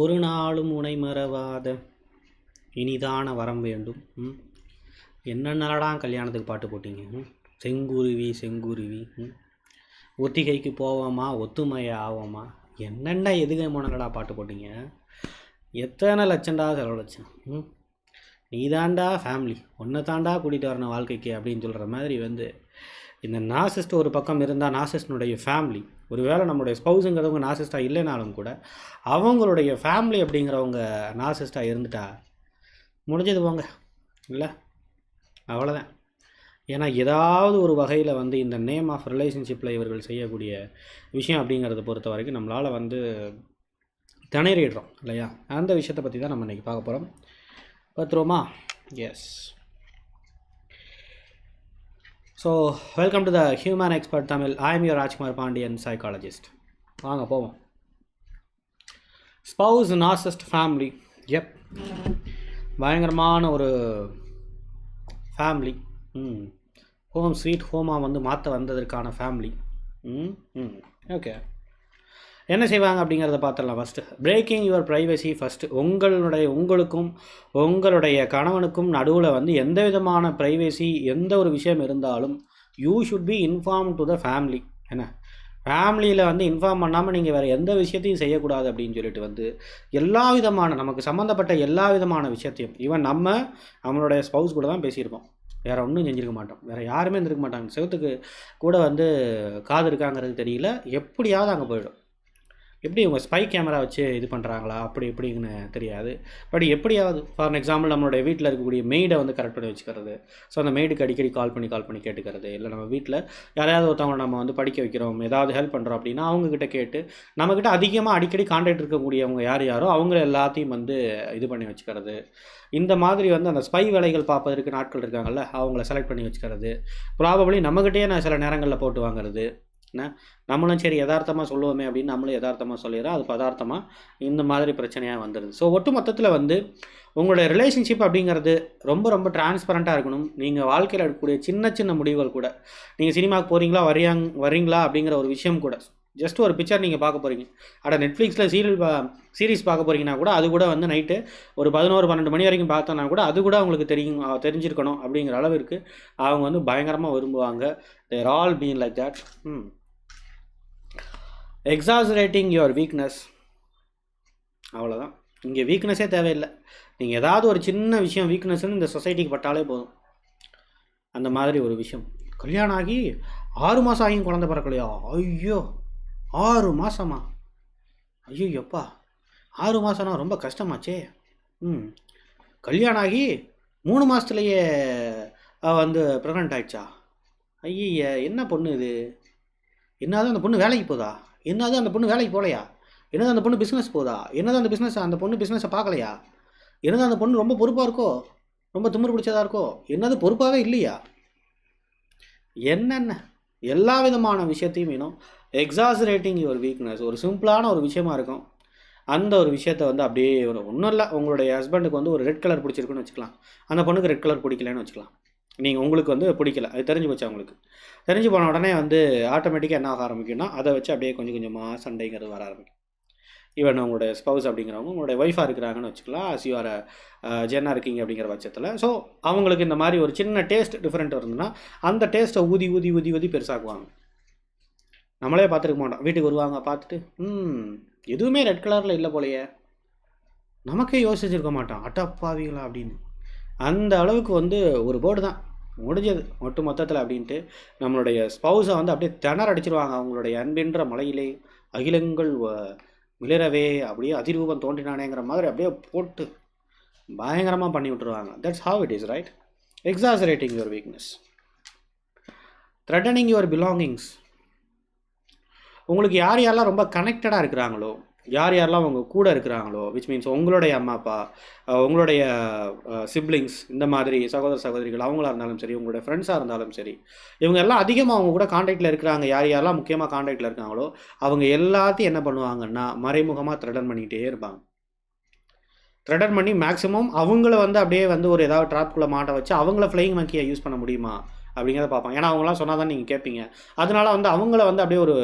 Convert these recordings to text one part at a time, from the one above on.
ஒரு நாளும் உனை மறவாத. இனிதான வரம் வேண்டும். ம்? என்னென்னடா கல்யாணத்துக்கு பாட்டு போட்டீங்க? செங்குருவி செங்குருவி. ஒத்திகைக்கு போவோமா? ஒத்துமையை ஆவோமா? என்னென்ன எதுகை மோனங்கடா பாட்டு போட்டீங்க? எத்தனை லட்சம்டா செலவழிச்சேன்? ம்? நீ தாண்டா ஃபேமிலி ஒன்றை தாண்டா கூட்டிகிட்டு வரணும் வாழ்க்கைக்கு அப்படின்னு சொல்கிற மாதிரி வந்து இந்த நாசிஸ்ட் ஒரு பக்கம் இருந்தால் நாசிஸ்டனுடைய ஃபேமிலி ஒருவேளை நம்மளுடைய ஸ்பௌஸுங்கிறவங்க நாசிஸ்டாக இல்லைனாலும் கூட அவங்களுடைய ஃபேமிலி அப்படிங்கிறவங்க நாசிஸ்டாக இருந்துட்டா முடிஞ்சது போங்க. இல்லை? அவ்வளோதான் ஏன்னா ஏதாவது ஒரு வகையில் வந்து இந்த நேம் ஆஃப் ரிலேஷன்ஷிப்பில் இவர்கள் செய்யக்கூடிய விஷயம் அப்படிங்கிறத பொறுத்த வரைக்கும் நம்மளால் வந்து திணறிடுறோம் இல்லையா? அந்த விஷயத்தை பற்றி தான் நம்ம இன்றைக்கி பார்க்க போகிறோம் பார்த்துருவோமா? Yes so welcome to the human expert Tamil I am your Rajkumar Pandian psychologist வாங்க போவோம். ஸ்பவுஸ் நாசஸ்ட் ஃபேமிலி எப் பயங்கரமான ஒரு ஃபேமிலி ம். ஹோம் ஸ்வீட் ஹோமாக வந்து மாற்ற வந்ததற்கான ஃபேமிலி ம் ம். ஓகே என்ன செய்வாங்க அப்படிங்கிறத பார்த்துடலாம் first breaking your privacy first உங்களுடைய உங்களுக்கும் உங்களுடைய கணவனுக்கும் நடுவில் வந்து எந்த விதமான ப்ரைவசி எந்த ஒரு விஷயம் இருந்தாலும் you should be inform to the family என்ன? ஃபேமிலியில் வந்து இன்ஃபார்ம் பண்ணாமல் நீங்கள் வேறு எந்த விஷயத்தையும் செய்யக்கூடாது அப்படின்னு சொல்லிட்டு வந்து எல்லா விதமான நமக்கு சம்மந்தப்பட்ட எல்லா விதமான விஷயத்தையும் ஈவன் நம்ம நம்மளுடைய ஸ்பவுஸ் கூட தான் பேசியிருப்போம். வேறு ஒன்றும் செஞ்சிருக்க மாட்டோம். வேறு யாருமே இருந்திருக்க மாட்டாங்க. செவத்துக்கு கூட வந்து காது இருக்காங்கிறது தெரியல. எப்படியாவது அங்கே போயிடும். எப்படி இவங்க ஸ்பை கேமரா வச்சு இது பண்ணுறாங்களா அப்படி எப்படின்னு தெரியாது. பட் எப்படியாவது ஃபார் எக்ஸாம்பிள் நம்மளுடைய வீட்டில் இருக்கக்கூடிய மெய்டை வந்து கரெக்ட் பண்ணி வச்சுக்கிறது. ஸோ அந்த மெய்டுக்கு அடிக்கடி கால் பண்ணி கால் பண்ணி கேட்டுக்கிறது. இல்லை நம்ம வீட்டில் யாரையாவது ஒருத்தவங்க நம்ம வந்து படிக்க வைக்கிறோம் ஏதாவது ஹெல்ப் பண்ணுறோம் அப்படின்னா அவங்கக்கிட்ட கேட்டு நம்மக்கிட்ட அதிகமாக அடிக்கடி கான்டாக்ட் இருக்கக்கூடியவங்க யார் யாரோ அவங்கள எல்லாத்தையும் வந்து இது பண்ணி வச்சுக்கிறது. இந்த மாதிரி வந்து அந்த ஸ்பை வேலைகள் பார்ப்பதற்கு நாட்கள் இருக்காங்கல்ல அவங்கள செலக்ட் பண்ணி வச்சுக்கிறது. ப்ராபப்ளி நம்மக்கிட்டேயே நான் சில நேரங்களில் போட்டு வாங்குறது. என்ன? நம்மளும் சரி யதார்த்தமாக சொல்லுவோமே அப்படின்னு நம்மளும் யதார்த்தமாக சொல்லிடுறோம். அது பதார்த்தமாக இந்த மாதிரி பிரச்சனையாக வந்துடுது ஸோ ஒட்டு மொத்தத்தில் வந்து உங்களுடைய ரிலேஷன்ஷிப் அப்படிங்கிறது ரொம்ப ரொம்ப டிரான்ஸ்பரண்ட்டாக இருக்கணும். நீங்கள் வாழ்க்கையில் எடுக்கக்கூடிய சின்ன சின்ன முடிவுகள் கூட. நீங்கள் சினிமாவுக்கு போகிறீங்களா வரியாங் வரீங்களா அப்படிங்கிற ஒரு விஷயம் கூட. ஜஸ்ட் ஒரு பிக்சர் நீங்கள் பார்க்க போகிறீங்க அட நெட்ஃப்ளிக்ஸில் சீரியல் பா பார்க்க போகிறீங்கன்னா கூட அது கூட வந்து நைட்டு ஒரு பதினோரு பன்னெண்டு மணி வரைக்கும் பார்த்தோன்னா கூட அது கூட அவங்களுக்கு தெரியும் தெரிஞ்சிருக்கணும் அப்படிங்கிற அளவிற்கு அவங்க வந்து பயங்கரமாக விரும்புவாங்க. There all been like that hmm. Exaggerating your weakness அவ்வளோதான் இங்கே வீக்னஸே தேவையில்லை. நீங்கள் ஏதாவது ஒரு சின்ன விஷயம் வீக்னஸ்னு இந்த சொசைட்டிக்கு பட்டாலே போதும். அந்த மாதிரி ஒரு விஷயம். கல்யாணம் ஆகி ஆறு மாதம் ஆகியும் குழந்த பிறக்கலையா? ஐயோ ஆறு மாதமா ஐயோ எப்பா. ஆறு மாதம்னா ரொம்ப கஷ்டமாச்சே. ம். கல்யாணம் ஆகி மூணு மாதத்துலையே வந்து ப்ரெக்னென்ட் ஆயிடுச்சா? ஐய என்ன பொண்ணு இது? என்னதான் அந்த பொண்ணு வேலைக்கு போதா? என்னது அந்த பொண்ணு வேலைக்கு போகலையா என்னது அந்த பொண்ணு பிஸ்னஸ் போதா? என்னது அந்த பிஸ்னஸ் அந்த பொண்ணு பிஸ்னஸை பார்க்கலையா? என்னது அந்த பொண்ணு ரொம்ப பொறுப்பாக இருக்கோ? ரொம்ப திமிர் பிடிச்சதாக இருக்கோ? என்னது பொறுப்பாகவே இல்லையா? என்னென்ன? எல்லா விதமான விஷயத்தையும் வேணும். எக்ஸாசரேட்டிங் யுவர் வீக்னஸ் ஒரு சிம்பிளான ஒரு விஷயமா இருக்கும். அந்த ஒரு விஷயத்த வந்து அப்படியே ஒரு ஒன்றும் இல்லை. உங்களுடைய ஹஸ்பண்டுக்கு வந்து ஒரு ரெட் கலர் பிடிச்சிருக்குன்னு வச்சுக்கலாம். அந்த பொண்ணுக்கு ரெட் கலர் பிடிக்கலன்னு வச்சுக்கலாம். நீங்கள் உங்களுக்கு வந்து பிடிக்கல. அது தெரிஞ்சு போச்சு அவங்களுக்கு தெரிஞ்சு போன உடனே வந்து ஆட்டோமேட்டிக்காக என்ன ஆக ஆரம்பிக்கும்னா அதை வச்சு அப்படியே கொஞ்சம் கொஞ்சமாக சண்டைங்கிறது வர ஆரம்பிக்கும். ஈவன் உங்களுடைய ஸ்பவுஸ் அப்படிங்கிறவங்க உங்களுடைய ஒய்ஃபாக இருக்கிறாங்கன்னு வச்சுக்கலாம். சிவார ஜென்னாக uh, இருக்கீங்க அப்படிங்கிற பட்சத்தில். ஸோ அவங்களுக்கு இந்த மாதிரி ஒரு சின்ன டேஸ்ட் டிஃப்ரெண்ட் இருந்ததுன்னா அந்த டேஸ்ட்டை ஊதி ஊதி ஊதி ஊதி பெருசாக்குவாங்க. நம்மளே பார்த்துருக்க மாட்டோம். வீட்டுக்கு வருவாங்க பார்த்துட்டு ம் எதுவுமே ரெட் கலரில் இல்லை போலையே. நமக்கே யோசிச்சிருக்க மாட்டோம். அட்டப்பாவீங்களா அப்படின்னு. அந்த அளவுக்கு வந்து ஒரு போர்டு தான். முடிஞ்சது. ஒட்டு மொத்தத்தில் அப்படின்ட்டு நம்மளுடைய ஸ்பௌஸை வந்து அப்படியே திணற அடிச்சிருவாங்க. அவங்களுடைய அன்பின்ற மலையிலே அகிலங்கள் மிளரவே அப்படியே அதிரூபம் தோன்றினானேங்கிற மாதிரி அப்படியே போட்டு பயங்கரமாக பண்ணி விட்டுருவாங்க. That's how it is right exaggerating your weakness threatening your belongings உங்களுக்கு யார் யாரெல்லாம் ரொம்ப கனெக்டடாக இருக்கிறாங்களோ யார் யாரெல்லாம் உங்கள் கூட இருக்கிறாங்களோ விச் மீன்ஸ் உங்களுடைய அம்மா அப்பா உங்களுடைய சிப்ளிங்ஸ் இந்த மாதிரி சகோதர சகோதரிகள் அவங்களா இருந்தாலும் சரி உங்களுடைய ஃப்ரெண்ட்ஸாக இருந்தாலும் சரி இவங்க எல்லாம் அதிகமாக அவங்க கூட காண்டாக்டில் இருக்கிறாங்க. யார் யாரெல்லாம் முக்கியமாக காண்டாக்டில் இருக்காங்களோ அவங்க எல்லாத்தையும் என்ன பண்ணுவாங்கன்னா மறைமுகமாக த்ரெடன் பண்ணிக்கிட்டே இருப்பாங்க. த்ரெடன் பண்ணி மேக்ஸிமம் அவங்கள வந்து அப்படியே வந்து ஒரு ஏதாவது ட்ராப்குள்ளே மாட்ட வச்சு அவங்கள ஃப்ளைங் மக்கியை யூஸ் பண்ண முடியுமா? அப்படிங்கிறத பார்ப்பாங்க. ஏன்னா அவங்களாம் சொன்னால் தான் நீங்கள் கேட்பீங்க. அதனால வந்து அவங்கள வந்து அப்படியே ஒரு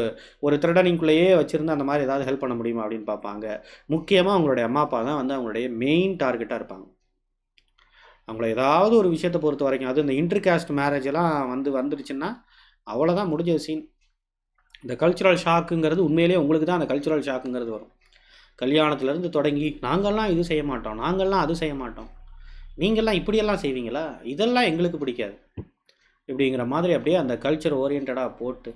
ஒரு திருடனிங்குள்ளேயே வச்சுருந்து அந்த மாதிரி ஏதாவது ஹெல்ப் பண்ண முடியுமா அப்படின்னு பார்ப்பாங்க. முக்கியமாக அவங்களுடைய அம்மா அப்பா தான் வந்து அவங்களுடைய மெயின் டார்கெட்டாக இருப்பாங்க. அவங்கள ஏதாவது ஒரு விஷயத்தை பொறுத்த வரைக்கும் அது இந்த இன்டர் காஸ்ட் மேரேஜ் எல்லாம் வந்து வந்துடுச்சுன்னா அவ்வளோதான் முடிஞ்ச சீன் இந்த கல்ச்சுரல் ஷாக்குங்கிறது உண்மையிலேயே உங்களுக்கு தான் அந்த கல்ச்சுரல் ஷாக்குங்கிறது வரும். கல்யாணத்துலேருந்து தொடங்கி நாங்கள்லாம் இது செய்ய மாட்டோம் நாங்கள்லாம் அது செய்ய மாட்டோம். நீங்கள்லாம் இப்படியெல்லாம் செய்வீங்களா? இதெல்லாம் எங்களுக்கு பிடிக்காது. இப்படிங்கிற மாதிரி அப்படியே அந்த கல்ச்சர் ஓரியன்டாக போட்டு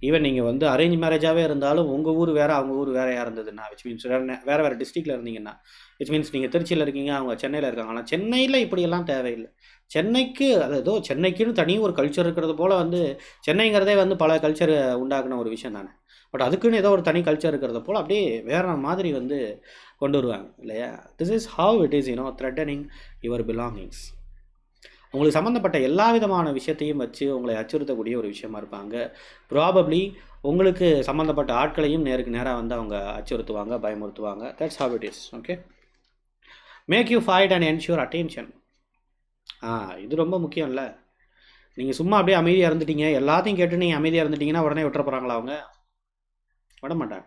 ஈவன் நீங்கள் வந்து அரேஞ்ச் மேரேஜாகவே இருந்தாலும் உங்கள் ஊர் வேறு அவங்க ஊர் வேறையாக இருந்ததுன்னா விச் மீன்ஸ் வேறு வேறு வேறு டிஸ்ட்ரிக்டில் இருந்தீங்கன்னா விச் மீன்ஸ் நீங்கள் திருச்சியில் இருக்கீங்க அவங்க சென்னையில் இருக்காங்க ஆனால் சென்னையில் இப்படியெல்லாம் தேவையில்லை. சென்னைக்கு அது ஏதோ சென்னைக்குன்னு தனி ஒரு கல்ச்சர் இருக்கிறது போல் வந்து சென்னைங்கிறதே வந்து பல கல்ச்சர் உண்டாக்குன ஒரு விஷயம் தானே. பட் அதுக்குன்னு ஏதோ ஒரு தனி கல்ச்சர் இருக்கிறத போல் அப்படியே வேற மாதிரி வந்து கொண்டு வருவாங்க இல்லையா? This is how it is you know threatening your belongings உங்களுக்கு சம்மந்தப்பட்ட எல்லா விதமான விஷயத்தையும் வச்சு உங்களை அச்சுறுத்தக்கூடிய ஒரு விஷயமா இருப்பாங்க. ப்ராபப்ளி உங்களுக்கு சம்மந்தப்பட்ட ஆட்களையும் நேருக்கு நேராக வந்து அவங்க அச்சுறுத்துவாங்க பயமுறுத்துவாங்க. That's how it is okay make you fight and ensure attention ah இது ரொம்ப முக்கியம் இல்லை நீங்கள் சும்மா அப்படியே அமைதியாக இருந்துட்டீங்க. எல்லாத்தையும் கேட்டு நீங்கள் அமைதியாக இருந்துட்டீங்கன்னா உடனே விட்டுற போகிறாங்களா அவங்க? விட மாட்டாங்க.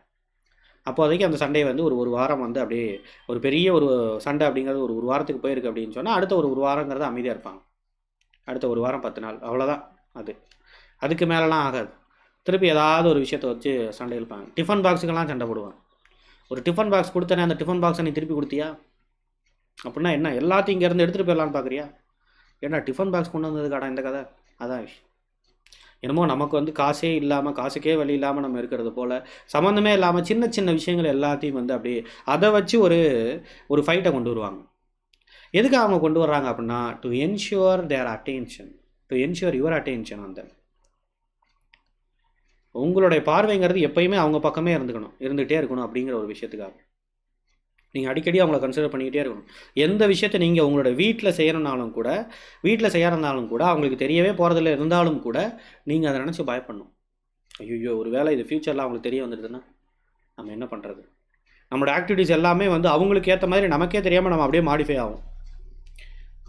அப்போதைக்கு அந்த சண்டையை வந்து ஒரு ஒரு வாரம் வந்து அப்படியே ஒரு பெரிய ஒரு சண்டை அப்படிங்கிறது ஒரு ஒரு வாரத்துக்கு போயிருக்கு அப்படின்னு சொன்னால் அடுத்த ஒரு ஒரு வாரங்கிறது அமைதியாக இருப்பாங்க. அடுத்த ஒரு வாரம் பத்து நாள். அவ்வளோதான் அது. அதுக்கு மேலெலாம் ஆகாது. திருப்பி ஏதாவது ஒரு விஷயத்தை வச்சு சண்டை இழுப்பாங்க. டிஃபன் பாக்ஸுக்கெல்லாம் சண்டை போடுவாங்க. ஒரு டிஃபன் பாக்ஸ் கொடுத்தனே அந்த டிஃபன் பாக்ஸை நீ திருப்பி கொடுத்தியா? அப்படின்னா என்ன? எல்லாத்தையும் இங்கேருந்து எடுத்துகிட்டு போயிடலான்னு பார்க்குறியா? ஏன்னா டிஃபன் பாக்ஸ் கொண்டு வந்ததுக்காடா இந்த கதை? அதான் விஷயம். என்னமோ நமக்கு வந்து காசே இல்லாமல் காசுக்கே வழி இல்லாமல் நம்ம இருக்கிறது போல் சம்மந்தமே இல்லாமல் சின்ன சின்ன விஷயங்கள் எல்லாத்தையும் வந்து அப்படியே அதை வச்சு ஒரு ஒரு ஃபைட்டை கொண்டு வருவாங்க. எதுக்கு அவங்க கொண்டு வர்றாங்க அப்படின்னா to ensure their attention to ensure your attention அந்த உங்களுடைய பார்வைங்கிறது எப்பயுமே அவங்க பக்கமே இருந்துக்கணும் இருந்துகிட்டே இருக்கணும் அப்படிங்கிற ஒரு விஷயத்துக்காக. நீங்கள் அடிக்கடி அவங்கள கன்சிடர் பண்ணிக்கிட்டே இருக்கணும். எந்த விஷயத்தை நீங்கள் உங்களோட வீட்டில் செய்கிறனாலும் கூட வீட்டில் செய்யறதுனாலும் கூட அவங்களுக்கு தெரியவே போகிறதில்ல இருந்தாலும் கூட நீங்கள் அதை நினச்சி பயப்படணும். ஐயோ ஒரு வேளை இது ஃப்யூச்சரில் அவங்களுக்கு தெரிய வந்துடுதுன்னா நம்ம என்ன பண்ணுறது நம்மளோட ஆக்டிவிட்டீஸ் எல்லாமே வந்து அவங்களுக்கு ஏற்ற மாதிரி நமக்கே தெரியாமல் நம்ம அப்படியே மாடிஃபை ஆகும்.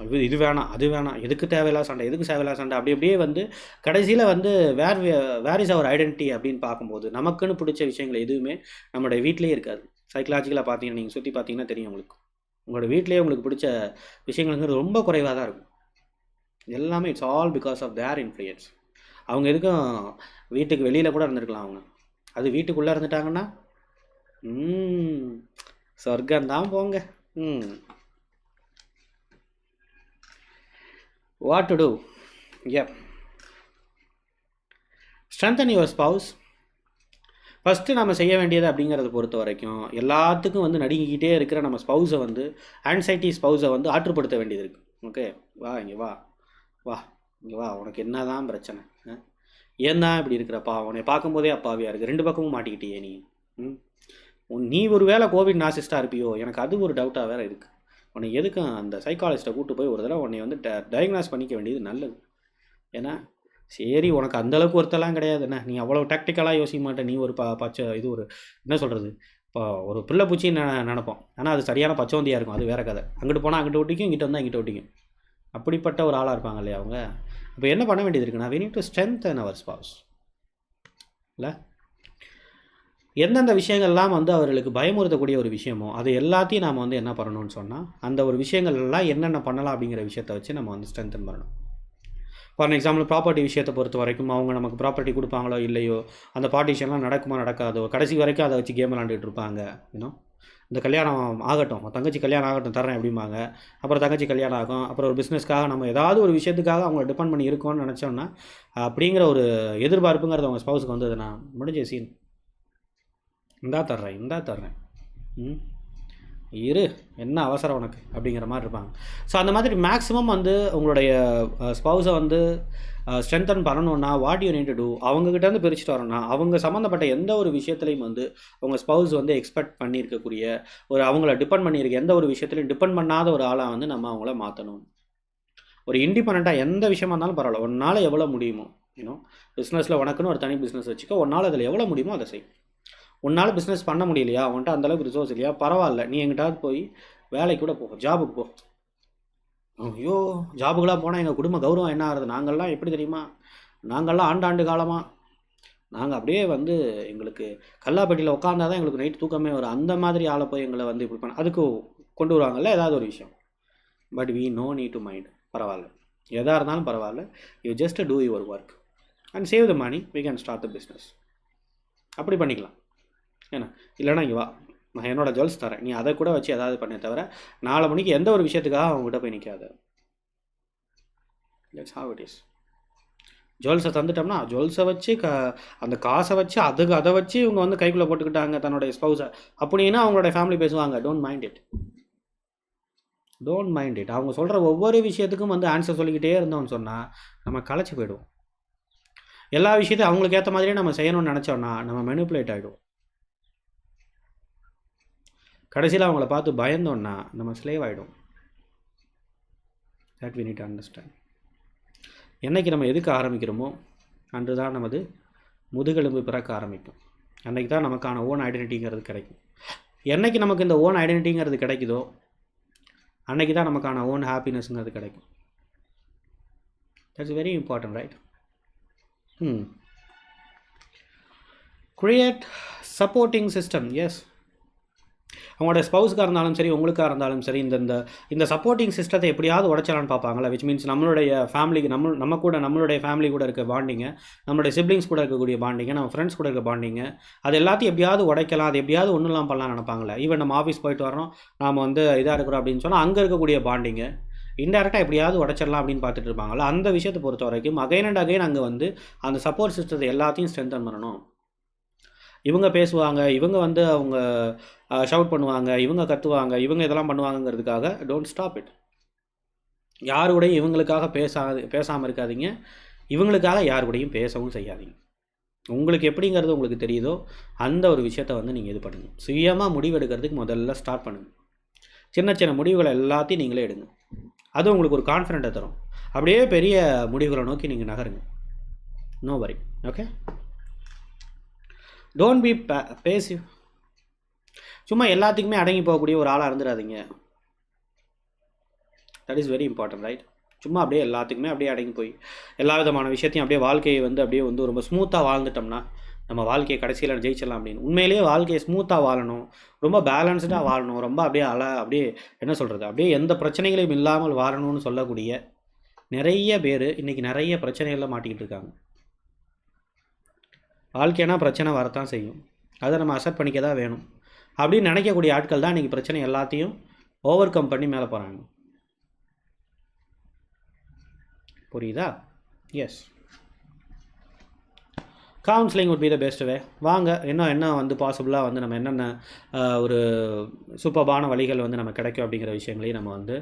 இது இது வேணாம் அது வேணாம். எதுக்கு தேவையில்லா சண்டை எதுக்கு தேவையில்லா சண்டை? அப்படி அப்படியே வந்து கடைசியில் வந்து வேர் வேர் இஸ் அவர் ஐடென்டிட்டி அப்படின்னு பார்க்கும்போது நமக்குன்னு பிடிச்ச விஷயங்கள் எதுவுமே நம்மளுடைய வீட்டிலே இருக்காது. சைக்கலாஜிக்கலாக பார்த்தீங்கன்னா நீங்கள் சுற்றி பார்த்தீங்கன்னா தெரியும் உங்களுக்கு. உங்களோட வீட்டிலேயே உங்களுக்கு பிடிச்ச விஷயங்கள்ங்கிறது ரொம்ப குறைவாக தான் இருக்கும். எல்லாமே it's all because of their influence அவங்க எதுக்கும் வீட்டுக்கு வெளியில் கூட இருந்திருக்கலாம் அவங்க. அது வீட்டுக்குள்ளே இருந்துட்டாங்கன்னா ம் சொர்க்கம் தான் போங்க. Hmm. What to do if strengthen your spouse first நம்ம செய்ய வேண்டியது அப்படிங்கிறத பொறுத்த வரைக்கும் எல்லாத்துக்கும் வந்து நடுங்கிக்கிட்டே இருக்கிற நம்ம ஸ்பௌஸை வந்து ஆன்சைட்டி ஸ்பௌஸை வந்து ஆற்றுப்படுத்த வேண்டியது இருக்குது ஓகே வா இங்கே வா. வா இங்கே வா. உனக்கு என்ன தான் பிரச்சனை ஏன் தான் இப்படி இருக்கிறப்பா? உன்னை பார்க்கும்போதே அப்பாவியாக இருக்குது ரெண்டு பக்கமும் மாட்டிக்கிட்டியே நீ. ம்? உன் நீ ஒரு வேளை கோவிட் நாசிஸ்டாக இருப்பியோ? எனக்கு அது ஒரு டவுட்டாக வேறு இருக்குது உன்னை எதுக்கும் அந்த சைக்காலஜிஸ்ட்டை கூட்டு போய் ஒரு தடவை உன்னை வந்து டயக்னாஸ் பண்ணிக்க வேண்டியது நல்லது. ஏன்னா சரி உனக்கு அந்தளவுக்கு ஒருத்தெல்லாம் கிடையாது. என்ன நீ அவ்வளோ டாக்டிக்கலாக யோசிக்க மாட்டேன் நீ ஒரு ப பச்சை இது ஒரு என்ன சொல்கிறது இப்போ ஒரு பிள்ளை பூச்சி நெ- நினைப்போம். ஆனால் அது சரியான பச்சவந்தியாக இருக்கும். அது வேறு கதை. அங்கிட்டு போனால் அங்கிட்டு ஒட்டிக்கும் இங்கிட்ட வந்தால் இங்கிட்ட ஒட்டிக்கும். அப்படிப்பட்ட ஒரு ஆளாக இருப்பாங்க இல்லையா அவங்க? அப்போ என்ன பண்ண வேண்டியது இருக்குன்னா we to strength and our spouse இல்லை? எந்தெந்த விஷயங்கள்லாம் வந்து அவர்களுக்கு பயமுறுத்தக்கூடிய ஒரு விஷயமோ அது எல்லாத்தையும் நாம் வந்து என்ன பண்ணணும்னு சொன்னால் அந்த ஒரு விஷயங்கள்லாம் என்னென்ன பண்ணலாம் அப்படிங்கிற விஷயத்தை வச்சு நம்ம வந்து ஸ்ட்ரென்தன் பண்ணணும். ஃபார் எக்ஸாம்பிள் ப்ராப்பர்ட்டி விஷயத்தை பொறுத்த வரைக்கும் அவங்க நமக்கு ப்ராப்பர்ட்டி கொடுப்பாங்களோ இல்லையோ அந்த பார்ட்டிஷன்லாம் நடக்குமா நடக்காதோ கடைசி வரைக்கும் அதை வச்சு கேம் விளாண்டுட்டு இருப்பாங்க இன்னும் இந்த கல்யாணம் ஆகட்டும் தங்கச்சி கல்யாணம் ஆகட்டும் தரேன் அப்படிம்பாங்க. அப்புறம் தங்கச்சி கல்யாணம் ஆகும் அப்புறம் ஒரு பிஸ்னஸ்க்காக நம்ம ஏதாவது ஒரு விஷயத்துக்காக அவங்கள டிபெண்ட் பண்ணி இருக்கோம்னு நினச்சோன்னா அப்படிங்கிற ஒரு எதிர்பார்ப்புங்கிறது அவங்க ஸ்பவுஸுக்கு வந்ததுன்னா முடிஞ்ச சீன் இந்தா தர்றேன் இந்தா தர்றேன். ம்? இரு என்ன அவசரம் உனக்கு? அப்படிங்கிற மாதிரி இருப்பாங்க. ஸோ அந்த மாதிரி மேக்ஸிமம் வந்து உங்களுடைய ஸ்பௌஸை வந்து ஸ்ட்ரென்தன் பண்ணணுன்னா what you need to do அவங்ககிட்டேருந்து பிரிச்சுட்டு வரணும்னா அவங்க சம்மந்தப்பட்ட எந்த ஒரு விஷயத்துலையும் வந்து உங்கள் ஸ்பௌஸ் வந்து எக்ஸ்பெக்ட் பண்ணியிருக்கக்கூடிய ஒரு அவங்கள டிபெண்ட் பண்ணியிருக்க எந்த ஒரு விஷயத்துலையும் டிபெண்ட் பண்ணாத ஒரு ஆளாக வந்து நம்ம அவங்கள மாற்றணும் ஒரு இண்டிபெண்ட்டாக எந்த விஷயமா இருந்தாலும் பரவாயில்ல. உன்னால் எவ்வளோ முடியுமோ யூனோ பிஸ்னஸில் உனக்குன்னு ஒரு தனி பிஸ்னஸ் வச்சுக்கோ உன்னால் அதில் எவ்வளோ முடியுமோ அதை செய்யும் உன்னால் பிஸ்னஸ் பண்ண முடியலையா? உன்ட்ட அந்தளவுக்கு ரிசோர்ஸ் இல்லையா? பரவாயில்ல. நீ எங்கிட்டாவது போய் வேலைக்கு கூட போ. ஜாபுக்கு போ. ஐயோ ஜாபுக்கெலாம் போனால் எங்கள் குடும்ப கௌரவம் என்ன ஆகுது நாங்கள்லாம் எப்படி தெரியுமா? நாங்கள்லாம் ஆண்டாண்டு காலமாக நாங்கள் அப்படியே வந்து எங்களுக்கு கல்லாப்பட்டியில் உட்காந்தா தான் எங்களுக்கு நைட் தூக்கமே வரும். அந்த மாதிரி ஆளை போய் எங்களை வந்து இப்படி பண்ண அதுக்கு கொண்டு வருவாங்கல்ல? ஏதாவது ஒரு விஷயம். But we no need to mind பரவாயில்ல. எதாக இருந்தாலும் பரவாயில்ல. You just do your work and save the money we can start the business அப்படி பண்ணிக்கலாம். ஏன்னா இல்லைனா இங்கே வா. நான் என்னோடய ஜுவல்ஸ் தரேன். நீ அதை கூட வச்சு ஏதாவது பண்ணே தவிர நாலு மணிக்கு எந்த ஒரு விஷயத்துக்காக அவங்ககிட்ட போய் நிற்காது தட்ஸ் ஹாவ் இட் இஸ் ஜுவல்ஸை தந்துட்டோம்னா ஜுவல்ஸை வச்சு க அந்த காசை வச்சு அதுக்கு அதை வச்சு இவங்க வந்து கைக்குள்ளே போட்டுக்கிட்டாங்க தன்னுடைய ஸ்பௌஸை அப்படின்னா அவங்களோட ஃபேமிலி பேசுவாங்க don't mind it don't mind it அவங்க சொல்கிற ஒவ்வொரு விஷயத்துக்கும் வந்து ஆன்சர் சொல்லிக்கிட்டே இருந்தோம்னு சொன்னால் நம்ம களைச்சி போயிடுவோம். எல்லா விஷயத்தையும் அவங்களுக்கு ஏற்ற மாதிரியே நம்ம செய்யணும்னு நினச்சோன்னா நம்ம மெனுப்புலேட் ஆகிடும் கடைசியில் அவங்கள பார்த்து பயந்தோன்னா நம்ம ஸ்லேவ் ஆகிடும் தட் வி நீட் அண்டர்ஸ்டாண்ட் என்னைக்கு நம்ம எதுக்கு ஆரம்பிக்கிறோமோ அன்று தான் நமது முதுகெலும்பு பிறக்க ஆரம்பிக்கும். அன்றைக்கி தான் நமக்கான ஓன் ஐடென்டிட்டிங்கிறது கிடைக்கும். என்னைக்கு நமக்கு இந்த ஓன் ஐடென்டிட்டிங்கிறது கிடைக்குதோ அன்றைக்கி தான் நமக்கான ஓன் ஹாப்பினஸ்ங்கிறது கிடைக்கும். That's very important right hmm create supporting system yes அவங்களோட ஸ்பௌஸ்க்காக இருந்தாலும் சரி உங்களுக்காக இருந்தாலும் சரி இந்த இந்த இந்த சப்போர்ட்டிங் சிஸ்டத்தை எப்படியாவது உடச்சலான்னு பார்ப்பாங்களே விச் மீன்ஸ் நம்மளுடைய ஃபேமிலிக்கு நம்ம நம்ம கூட நம்மளுடைய ஃபேமிலி கூட இருக்க பாண்டிங்க நம்மளுடைய சிப்ளிங்ஸ் கூட இருக்கக்கூடிய பாண்டிங்க நம்ம ஃப்ரெண்ட்ஸ் கூட இருக்க பாண்டிங்க அது எல்லாத்தையும் எப்படியாவது உடைக்கலாம் அது எப்படியாவது ஒன்றுலாம் பண்ணலாம் நினப்பாங்களே ஈவன் நம்ம ஆஃபீஸ் போயிட்டு வரோம் நாம் வந்து இதாக இருக்கிறோம் அப்படின்னு சொன்னால் அங்கே இருக்கக்கூடிய பாண்டிங்க இன்டெரக்டாக எப்படியாவது உடச்சிடலாம் அப்படின்னு பார்த்துட்டு இருப்பாங்களா அந்த விஷயத்தை பொறுத்த வரைக்கும் அகைன் அண்ட் அகைன் அங்கே வந்து அந்த சப்போர்ட் சிஸ்டத்தை எல்லாத்தையும் ஸ்ட்ரென்தன் பண்ணணும். இவங்க பேசுவாங்க இவங்க வந்து அவங்க ஷவுட் பண்ணுவாங்க இவங்க கத்துவாங்க இவங்க இதெல்லாம் பண்ணுவாங்கங்கிறதுக்காக டோன்ட் ஸ்டாப் இட் யார் கூடயும் இவங்களுக்காக பேசாது பேசாமல் இருக்காதீங்க. இவங்களுக்காக யார் கூடயும் பேசவும் செய்யாதீங்க. உங்களுக்கு எப்படிங்கிறது உங்களுக்கு தெரியுதோ அந்த ஒரு விஷயத்தை வந்து நீங்கள் இது பண்ணுங்கள் சுயமாக முடிவெடுக்கிறதுக்கு முதல்ல ஸ்டார்ட் பண்ணுங்கள் சின்ன சின்ன முடிவுகளை எல்லாத்தையும் நீங்களே எடுங்க. அது உங்களுக்கு ஒரு கான்ஃபிடென்ட்டை தரும். அப்படியே பெரிய முடிவுகளை நோக்கி நீங்கள் நகருங்க. No worry okay don't be passive சும்மா எல்லாத்துக்குமே அடங்கி போகக்கூடிய ஒரு ஆளாக இருந்துடாதீங்க that is very important right சும்மா அப்படியே எல்லாத்துக்குமே அப்படியே அடங்கி போய் எல்லா விதமான விஷயத்தையும் அப்படியே வாழ்க்கையை வந்து அப்படியே வந்து ரொம்ப ஸ்மூத்தாக வாழ்ந்துட்டோம்னா நம்ம வாழ்க்கையை கடைசியில் ஜெயிச்சிடலாம் அப்படின்னு. உண்மையிலேயே வாழ்க்கையை ஸ்மூத்தாக வாழணும் ரொம்ப பேலன்ஸ்டாக வாழணும் ரொம்ப அப்படியே அழ அப்படியே என்ன சொல்கிறது அப்படியே எந்த பிரச்சனைகளையும் இல்லாமல் வாழணும்னு சொல்லக்கூடிய நிறைய பேர் இன்றைக்கி நிறைய பிரச்சனைகளில் மாட்டிக்கிட்டு இருக்காங்க. வாழ்க்கைனா பிரச்சனை வரத்தான் செய்யும். அதை நம்ம அக்செப்ட் பண்ணிக்க தான் வேணும். அப்படின்னு நினைக்கக்கூடிய ஆட்கள் தான் இன்றைக்கி பிரச்சனை எல்லாத்தையும் ஓவர் கம் பண்ணி மேலே போகிறாங்க புரியுதா? Yes counselling would be the best way வாங்க இன்னும் என்ன வந்து பாசிபிளாக வந்து நம்ம என்னென்ன ஒரு சூப்பர்பான வழிகள் வந்து நம்ம கிடைக்கும் அப்படிங்கிற விஷயங்களையும் நம்ம வந்து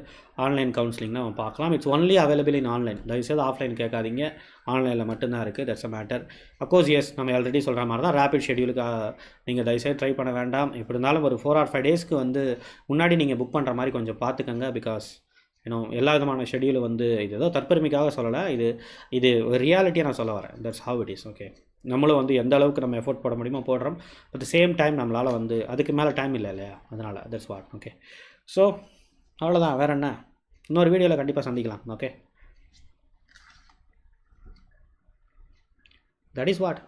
ஆன்லைன் கவுன்சிலிங் நம்ம பார்க்கலாம். It's only available in online தயவுசெய்து ஆஃப்லைன் கேட்காதீங்க. ஆன்லைனில் மட்டும்தான் இருக்குது that's a matter of course yes நம்ம ஆல்ரெடி சொல்கிற மாதிரி தான் ரேபிட் ஷெடியூலுக்கு நீங்கள் தயவுசெய்து ட்ரை பண்ண வேண்டாம். எப்படி இருந்தாலும் ஒரு ஃபோர் ஆர் ஃபைவ் டேஸ்க்கு வந்து முன்னாடி நீங்கள் புக் பண்ணுற மாதிரி கொஞ்சம் பார்த்துக்கங்க பிகாஸ் இன்னும் எல்லா விதமான ஷெடியூல் வந்து இது ஏதோ தற்பெருமைக்காக சொல்லலை. இது இது ரியாலிட்டியாக நான் சொல்ல வரேன். That's how it is okay நம்மளும் வந்து எந்த அளவுக்கு நம்ம எஃபோர்ட் போட முடியுமோ போடுறோம். அட் சேம் டைம் நம்மளால் வந்து அதுக்கு மேலே டைம் இல்லை இல்லையா? அதனால் தட்ஸ் வாட் ஓகே ஸோ அவ்வளோதான் வேறு என்ன? இன்னொரு வீடியோவில் கண்டிப்பாக சந்திக்கலாம் ஓகே தட் இஸ் வாட்